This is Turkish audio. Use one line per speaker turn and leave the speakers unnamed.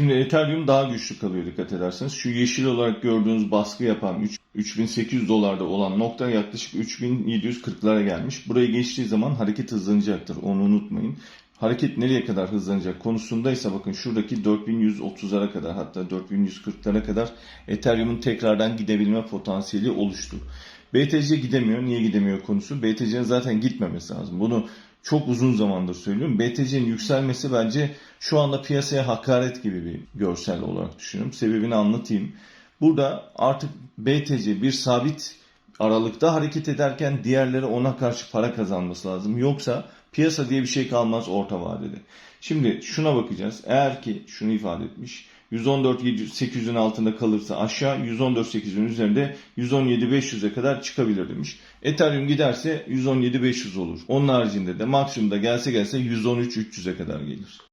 Şimdi Ethereum daha güçlü kalıyor dikkat ederseniz. Şu yeşil olarak gördüğünüz baskı yapan üç- 3800 dolarda olan nokta yaklaşık 3740'lara gelmiş. Burayı geçtiği zaman hareket hızlanacaktır. Onu unutmayın. Hareket nereye kadar hızlanacak konusundaysa bakın şuradaki 4130'lara kadar hatta 4140'lara kadar Ethereum'un tekrardan gidebilme potansiyeli oluştu. BTC gidemiyor. Niye gidemiyor konusu? BTC'nin zaten gitmemesi lazım. Bunu çok uzun zamandır söylüyorum. BTC'nin yükselmesi bence şu anda piyasaya hakaret gibi bir görsel olarak düşünüyorum. Sebebini anlatayım. Burada artık BTC bir sabit aralıkta hareket ederken diğerleri ona karşı para kazanması lazım. Yoksa piyasa diye bir şey kalmaz orta vadede. Şimdi şuna bakacağız. Eğer ki şunu ifade etmiş. 114.800'ün altında kalırsa aşağı 114.800'ün üzerinde 117.500'e kadar çıkabilir demiş. Ethereum giderse 117.500 olur. Onun haricinde de maksimumda gelse gelse 113.300'e kadar gelir.